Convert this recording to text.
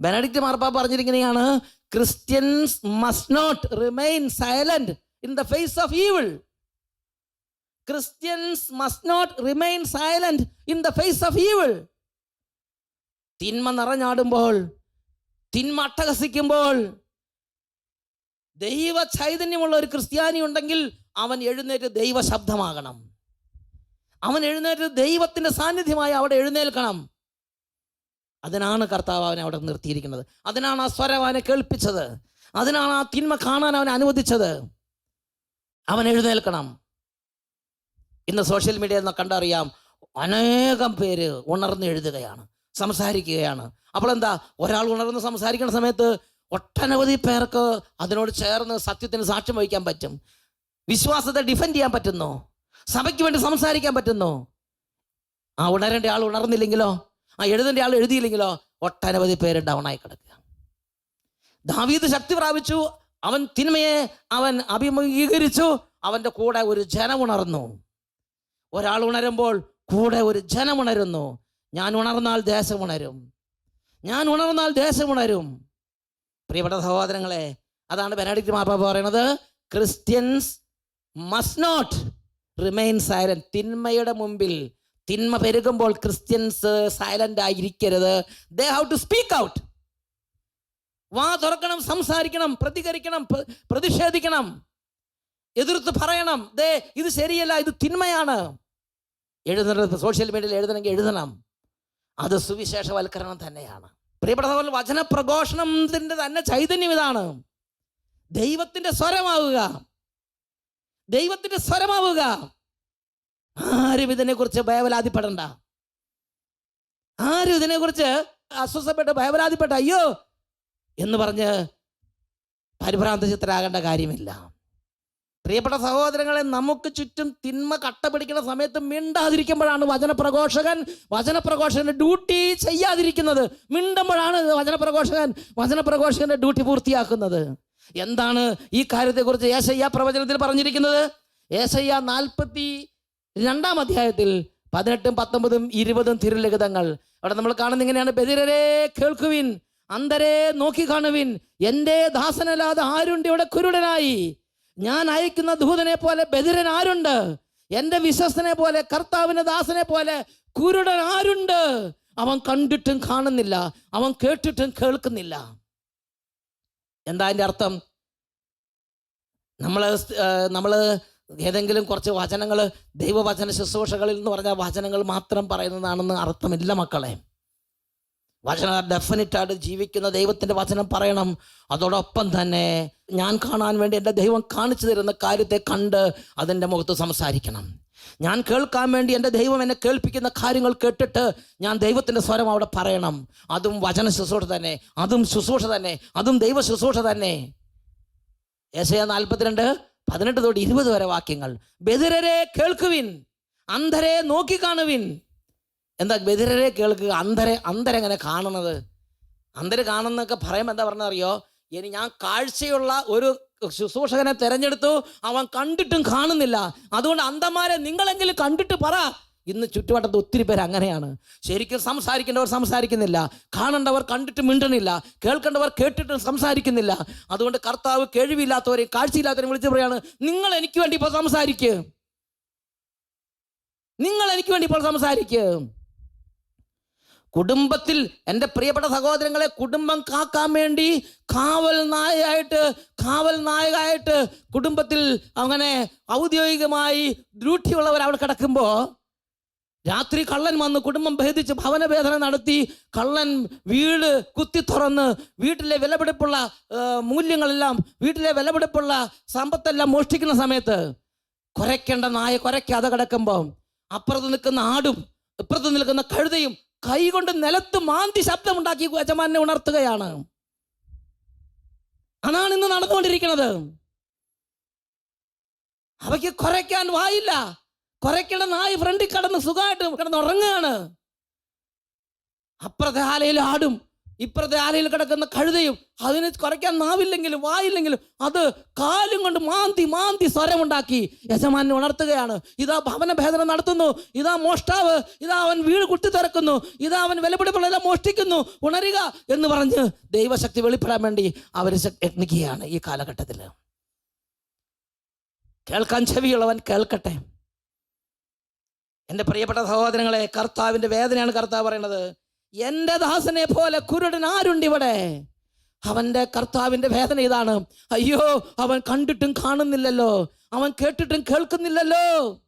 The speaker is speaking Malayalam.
ബെനഡിക്റ്റ് മാർപ്പ പറഞ്ഞിരിക്കുന്നതാണ് christians must not remain silent in the face of evil christians must not remain silent in the face of evil തിന്മ നിറഞ്ഞാടുമ്പോൾ തിന്മ അട്ടഹസിക്കുമ്പോൾ ദൈവ ചൈതന്യമുള്ള ഒരു ക്രിസ്ത്യാനി ഉണ്ടെങ്കിൽ അവൻ എഴുന്നേറ്റ് ദൈവ ശബ്ദമാകണം അവൻ എഴുന്നേറ്റ് ദൈവത്തിന്റെ സാന്നിധ്യമായി അവിടെ എഴുന്നേൽക്കണം. അതിനാണ് കർത്താവ് അവനെ അവിടെ നിർത്തിയിരിക്കുന്നത്. അതിനാണ് ആ സ്വരം അവനെ കേൾപ്പിച്ചത്. അതിനാണ് ആ തിന്മ കാണാൻ അവനെ അനുവദിച്ചത്. അവൻ എഴുന്നേൽക്കണം. ഇന്ന് സോഷ്യൽ മീഡിയ എന്ന് കണ്ടറിയാം അനേകം പേര് ഉണർന്ന് എഴുതുകയാണ് സംസാരിക്കുകയാണ്. അപ്പോൾ എന്താ? ഒരാൾ ഉണർന്ന് സംസാരിക്കുന്ന സമയത്ത് ഒട്ടനവധി പേർക്ക് അതിനോട് ചേർന്ന് സത്യത്തിന് സാക്ഷ്യം വഹിക്കാൻ പറ്റും. വിശ്വാസത്തെ ഡിഫെൻഡ് ചെയ്യാൻ പറ്റുന്നു. സഭയ്ക്ക് വേണ്ടി സംസാരിക്കാൻ പറ്റുന്നു. ആ ഉണരേണ്ട ആൾ ഉണർന്നില്ലെങ്കിലോ? ആ എഴുതേണ്ട ആൾ എഴുതിയില്ലെങ്കിലോ ഒട്ടനവധി പേര് ഡൗൺ ആയി കിടക്കുക. ദാവീദ് ശക്തി പ്രാപിച്ചു. അവൻ തിന്മയെ അവൻ അഭിമുഖീകരിച്ചു. അവന്റെ കൂടെ ഒരു ജനമുണർന്നു ഒരാൾ ഉണരുമ്പോൾ കൂടെ ഒരു ജനമുണരുന്നു ഞാൻ ഉണർന്നാൽ ദേശമുണരും ഞാൻ ഉണർന്നാൽ ദേശമുണരും പ്രിയപ്പെട്ട സഹോദരങ്ങളെ അതാണ് ബെനഡിക്റ്റ് മാപ്പ പറയുന്നത് ക്രിസ്ത്യൻസ് മസ് നോട്ട് റിമെയിൻ സൈലൻ തിന്മയുടെ മുമ്പിൽ തിന്മ പെരുകുമ്പോൾ ക്രിസ്ത്യൻസ് സൈലന്റ് ആയിരിക്കരുത്. They have to speak out വാ തുറക്കണം സംസാരിക്കണം പ്രതികരിക്കണം പ്രതിഷേധിക്കണം. എതിർത്ത് പറയണം. ദേ ഇത് ശരിയല്ല ഇത് തിന്മയാണ്. എഴുതുന്നത് സോഷ്യൽ മീഡിയയിൽ എഴുതണമെങ്കിൽ എഴുതണം. അത് സുവിശേഷവൽക്കരണം തന്നെയാണ്. പ്രിയപ്പെട്ട സഹോദരൻ വചന പ്രഘോഷണത്തിന്റെ തന്നെ ചൈതന്യം ഇതാണ്. ദൈവത്തിന്റെ സ്വരമാവുക. ദൈവത്തിന്റെ സ്വരമാവുക. ആരും ഇതിനെക്കുറിച്ച് ഭയവലാതിപ്പെടണ്ട. ആരും ഇതിനെക്കുറിച്ച് അസ്വസ്ഥപ്പെട്ട് ഭയവലാതിപ്പെട്ട അയ്യോ എന്ന് പറഞ്ഞ് പരിഭ്രാന്ത ചിത്തരാകേണ്ട കാര്യമില്ല. പ്രിയപ്പെട്ട സഹോദരങ്ങളെ നമുക്ക് ചുറ്റും തിന്മ കട്ട പിടിക്കുന്ന സമയത്ത് മിണ്ടാതിരിക്കുമ്പോഴാണ് വചനപ്രഘോഷകൻ വചനപ്രഘോഷകന്റെ ഡ്യൂട്ടി ചെയ്യാതിരിക്കുന്നത്. മിണ്ടുമ്പോഴാണ് വചനപ്രഘോഷകൻ വചനപ്രഘോഷകന്റെ ഡ്യൂട്ടി പൂർത്തിയാക്കുന്നത്. എന്താണ് ഈ കാര്യത്തെക്കുറിച്ച് ഏശയ്യ പ്രവചനത്തിൽ പറഞ്ഞിരിക്കുന്നത്? ഏശയ്യ നാൽപ്പത്തി രണ്ടാം അധ്യായത്തിൽ പതിനെട്ടും പത്തൊമ്പതും ഇരുപതും തിരുലിഖിതങ്ങൾ. അവിടെ നമ്മൾ കാണുന്ന ഇങ്ങനെയാണ്. ബദിരരെ കേൾക്കുവിൻ അന്തരെ നോക്കി കാണുവിൻ എന്റെ ദാസനല്ലാതെ ആരുണ്ട്? ഇവിടെ കുരുടനായി. ഞാൻ അയക്കുന്ന ദൂതനെ പോലെ ബദിരൻ ആരുണ്ട്? എന്റെ വിശ്വസ്തനെ പോലെ കർത്താവിന്റെ ദാസനെ പോലെ കുരുടൻ ആരുണ്ട്? അവൻ കണ്ടിട്ടും കാണുന്നില്ല. അവൻ കേട്ടിട്ടും കേൾക്കുന്നില്ല. എന്താ അതിന്റെ അർത്ഥം? നമ്മൾ നമ്മൾ ഏതെങ്കിലും കുറച്ച് വചനങ്ങൾ ദൈവവചന ശുശ്രൂഷകളിൽ എന്ന് പറഞ്ഞാൽ വചനങ്ങൾ മാത്രം പറയുന്നതാണെന്ന് അർത്ഥമില്ല മക്കളെ. വചന ഡെഫിനറ്റായിട്ട് ജീവിക്കുന്ന ദൈവത്തിന്റെ വചനം പറയണം. അതോടൊപ്പം തന്നെ ഞാൻ കാണാൻ വേണ്ടി എന്റെ ദൈവം കാണിച്ചു തരുന്ന കാര്യത്തെ കണ്ട് അതിന്റെ മുഖത്ത് സംസാരിക്കണം. ഞാൻ കേൾക്കാൻ വേണ്ടി എന്റെ ദൈവം എന്നെ കേൾപ്പിക്കുന്ന കാര്യങ്ങൾ കേട്ടിട്ട് ഞാൻ ദൈവത്തിന്റെ സ്വരം അവിടെ പറയണം. അതും വചന ശുശ്രൂഷ തന്നെ അതും ശുശ്രൂഷ തന്നെ അതും ദൈവ ശുശ്രൂഷ തന്നെ. ഏശയ നാൽപ്പത്തിരണ്ട്. പതിനെട്ട് തൊട്ട് ഇരുപത് വരെ വാക്യങ്ങൾ. ബദിരരെ കേൾക്കുവിൻ അന്ധരെ നോക്കി കാണുവിൻ എന്താ ബദിരരെ കേൾക്കുക? അന്ധരെ അന്ധരെങ്ങനെ കാണുന്നത്? അന്ധര് കാണുന്നൊക്കെ പറയുമ്പോൾ എന്താ പറഞ്ഞത് അറിയോ ഇനി ഞാൻ കാഴ്ചയുള്ള ഒരു ശുശ്രൂഷകനെ തിരഞ്ഞെടുത്തു അവൻ കണ്ടിട്ടും കാണുന്നില്ല. അതുകൊണ്ട് അന്ധന്മാരെ നിങ്ങളെങ്കിലും കണ്ടിട്ട് പറ. ഇന്ന് ചുറ്റുവട്ടത്ത് ഒത്തിരി പേര് അങ്ങനെയാണ്. ശരിക്കും സംസാരിക്കേണ്ടവർ സംസാരിക്കുന്നില്ല. കാണേണ്ടവർ കണ്ടിട്ട് മിണ്ടണില്ല. കേൾക്കേണ്ടവർ കേട്ടിട്ട് സംസാരിക്കുന്നില്ല. അതുകൊണ്ട് കർത്താവ് കേഴിവില്ലാത്തവരെ കാഴ്ചയില്ലാത്തവരെയും വിളിച്ച് പറയാണ് നിങ്ങൾ എനിക്ക് വേണ്ടി ഇപ്പോൾ സംസാരിക്ക്. നിങ്ങൾ എനിക്ക് വേണ്ടി ഇപ്പോൾ സംസാരിക്ക്. കുടുംബത്തിൽ എന്റെ പ്രിയപ്പെട്ട സഹോദരങ്ങളെ കുടുംബം കാക്കാൻ വേണ്ടി കാവൽ നായകായിട്ട് കാവൽ നായകായിട്ട് കുടുംബത്തിൽ അങ്ങനെ ഔദ്യോഗികമായി ഡ്യൂട്ടിയുള്ളവർ അവിടെ കിടക്കുമ്പോൾ രാത്രി കള്ളൻ വന്ന് കുടുംബം ഭേദിച്ച് ഭവനഭേദന നടത്തി കള്ളൻ വീട് കുത്തി തുറന്ന് വീട്ടിലെ വിലപിടിപ്പുള്ള മൂല്യങ്ങളെല്ലാം വീട്ടിലെ വിലപിടിപ്പുള്ള സമ്പത്തെല്ലാം മോഷ്ടിക്കുന്ന സമയത്ത് കുരയ്ക്കേണ്ട നായ കുരയ്ക്കാതെ കിടക്കുമ്പോൾ അപ്പുറത്ത് നിൽക്കുന്ന ആടും ഇപ്പുറത്ത് നിൽക്കുന്ന കഴുതയും കൈകൊണ്ട് നിലത്ത് മാന്തി ശബ്ദമുണ്ടാക്കി യജമാനെ ഉണർത്തുകയാണ്. അതാണ് ഇന്ന് നടന്നുകൊണ്ടിരിക്കുന്നത്. അവയ്ക്ക് കുറയ്ക്കാൻ വായില്ല. കുരയ്ക്കണ നായി ഫ്രണ്ടിൽ കിടന്ന് സുഖമായിട്ട് കിടന്ന് ഉറങ്ങുകയാണ്. അപ്പുറത്തെ ആലയിൽ ആടും ഇപ്പുറത്തെ ആലയിൽ കിടക്കുന്ന കഴുതയും അതിന് കുറയ്ക്കാൻ നാവില്ലെങ്കിലും വായില്ലെങ്കിലും അത് കാലും കൊണ്ട് മാന്തി മാന്തി സ്വരമുണ്ടാക്കി യജമാനെ ഉണർത്തുകയാണ്. ഇതാ ഭവന ഭേദനം നടത്തുന്നു ഇതാ മോഷ്ടാവ് ഇതാ അവൻ വീട് കുട്ടി തുറക്കുന്നു ഇതാ അവൻ വിലപിടിപ്പുള്ളതെല്ലാം മോഷ്ടിക്കുന്നു ഉണരുക എന്ന് പറഞ്ഞ് ദൈവശക്തി വെളിപ്പെടാൻ വേണ്ടി അവർ യത്നിക്കുകയാണ് ഈ കാലഘട്ടത്തിൽ കേൾക്കാൻ ചെവിയുള്ളവൻ കേൾക്കട്ടെ. എന്റെ പ്രിയപ്പെട്ട സഹോദരങ്ങളെ കർത്താവിന്റെ വേദനയാണ് കർത്താവ് പറയുന്നത്. എന്റെ ദാസനെ പോലെ കുരുടൻ ആരുണ്ട് ഇവിടെ? അവന്റെ കർത്താവിന്റെ വേദന ഇതാണ്. അയ്യോ അവൻ കണ്ടിട്ടും കാണുന്നില്ലല്ലോ. അവൻ കേട്ടിട്ടും കേൾക്കുന്നില്ലല്ലോ.